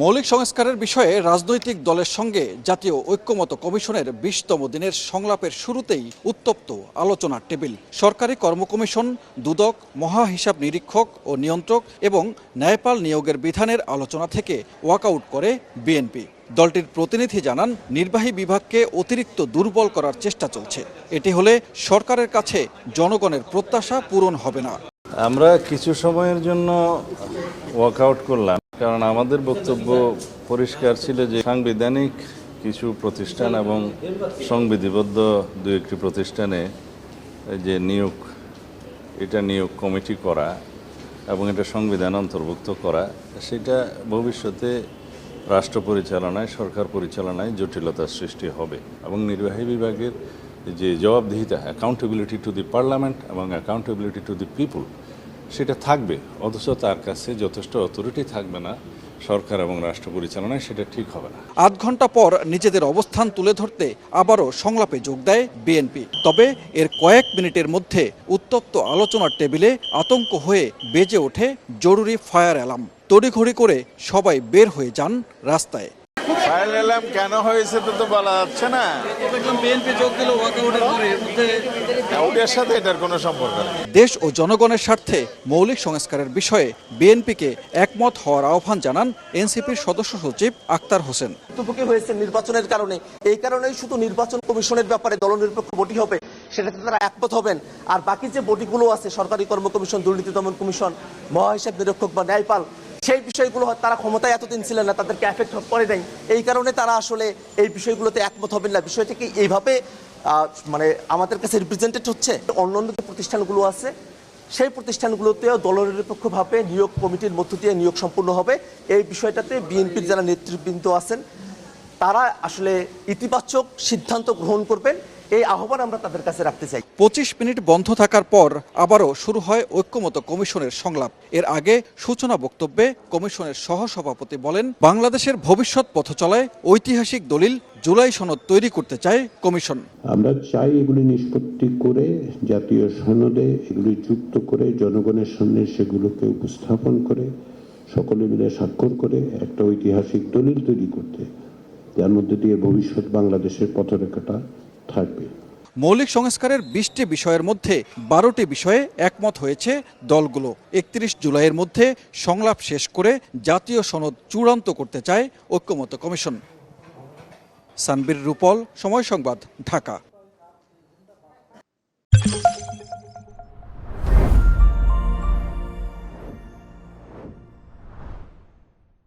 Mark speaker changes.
Speaker 1: মৌলিক সংস্কারের বিষয়ে রাজনৈতিক দলের সঙ্গে জাতীয় ঐক্যমত কমিশনের বিশতম দিনের সংলাপের শুরুতেই উত্তপ্ত আলোচনার টেবিল। সরকারি কর্মকমিশন, দুদক মহা হিসাব নিরীক্ষক ও নিয়ন্ত্রক এবং ন্যায়পাল নিয়োগের বিধানের আলোচনা থেকে ওয়াকআউট করে বিএনপি। দলটির প্রতিনিধি জানান, নির্বাহী বিভাগকে অতিরিক্ত দুর্বল করার চেষ্টা চলছে। এটি হলে সরকারের কাছে জনগণের প্রত্যাশা পূরণ হবে না।
Speaker 2: আমরা কিছু সময়ের জন্য ওয়াকআউট করলাম। কারণ আমাদের বক্তব্য পরিষ্কার ছিল যে সাংবিধানিক কিছু প্রতিষ্ঠান এবং সংবিধিবদ্ধ দু একটি প্রতিষ্ঠানে যে নিয়োগ, এটা নিয়োগ কমিটি করা এবং এটা সংবিধান অন্তর্ভুক্ত করা, সেটা ভবিষ্যতে রাষ্ট্র পরিচালনায়, সরকার পরিচালনায় জটিলতার সৃষ্টি হবে এবং নির্বাহী বিভাগের যে জবাবদিহিতা অ্যাকাউন্টেবিলিটি টু দি পার্লামেন্ট এবং অ্যাকাউন্টেবিলিটি টু দি পিপুল সেটা থাকবে, অথচ তার কাছে যথেষ্ট অথরিটি থাকবে না, সরকার এবং রাষ্ট্র পরিচালনায় সেটা ঠিক হবে না।
Speaker 1: আধ ঘণ্টা পর নিজেদের অবস্থান তুলে ধরতে আবারও সংলাপে যোগ দেয় বিএনপি। তবে এর কয়েক মিনিটের মধ্যে উত্তপ্ত আলোচনার টেবিলে আতঙ্ক হয়ে বেজে ওঠে জরুরি ফায়ার অ্যালার্ম। তড়িঘড়ি করে সবাই বের হয়ে যান রাস্তায়।
Speaker 3: ফায়ার অ্যালার্ম কেন হয়েছে তো তো বলা যাচ্ছে না।
Speaker 1: বিএনপি যোগ দিল ওয়াকআউটের পরে
Speaker 3: ওটার সাথে এটার কোনো সম্পর্ক নেই।
Speaker 1: দেশ ও জনগণের স্বার্থে মৌলিক সংস্কারের বিষয়ে বিএনপিকে একমত হওয়ার আহ্বান জানান এনসিপির সদস্য সচিব আক্তার হোসেন।
Speaker 4: ভুক্তভোগী হয়েছে নির্বাচনের কারণে। এই কারণেই শুধু নির্বাচন কমিশনের ব্যাপারে দলনিরপেক্ষ বডি হবে সেটাতে তারা একমত হবেন। আর বাকি যে বডিগুলো আছে সরকারি কর্ম কমিশন দুর্নীতি দমন কমিশন মহাহিসাব নিরীক্ষক বা ন্যায়পাল সেই বিষয়গুলো তারা ক্ষমতায় এতদিন ছিলেন না, তাদেরকে এফেক্ট করে নাই। এই কারণে তারা আসলে এই বিষয়গুলোতে একমত হবেন না। বিষয়টাকে এইভাবে মানে আমাদের কাছে রিপ্রেজেন্টেড হচ্ছে? অন্য অন্য যে প্রতিষ্ঠানগুলো আছে, সেই প্রতিষ্ঠানগুলোতেও দলনিরপেক্ষভাবে নিয়োগ কমিটির মধ্য দিয়ে নিয়োগ সম্পূর্ণ হবে। এই বিষয়টাতে বিএনপির যারা নেতৃবৃন্দ আছেন, তারা আসলে ইতিবাচক সিদ্ধান্ত গ্রহণ করবেন। এই আহ্বান আমরা তাদের কাছে রাখতে চাই।
Speaker 1: পঁচিশ মিনিট বন্ধ থাকার পর আবারও শুরু হয় ঐক্যমত কমিশনের সংলাপ। এর আগে সূচনা বক্তব্যে কমিশনের সহসভাপতি বলেন বাংলাদেশের ভবিষ্যৎ পথ চলায় ঐতিহাসিক দলিল জুলাই সনদ তৈরি করতে চায় কমিশন।
Speaker 5: আমরা চাই এগুলি নিষ্পত্তি করে জাতীয় সনদে এগুলি যুক্ত করে জনগণের সামনে সেগুলোকে উপস্থাপন করে সকলে মিলে স্বাক্ষর করে একটা ঐতিহাসিক দলিল তৈরি করতে। যার মধ্যে দিয়ে ভবিষ্যৎ বাংলাদেশের পথরেখাটা থাকবে।
Speaker 1: মৌলিক সংস্কারের বিশটি বিষয়ের মধ্যে বারোটি বিষয়ে একমত হয়েছে দলগুলো। একত্রিশ জুলাইয়ের মধ্যে সংলাপ শেষ করে জাতীয় সনদ চূড়ান্ত করতে চায় ঐক্যমত কমিশন। সানবির রুপল, সময় সংবাদ, ঢাকা।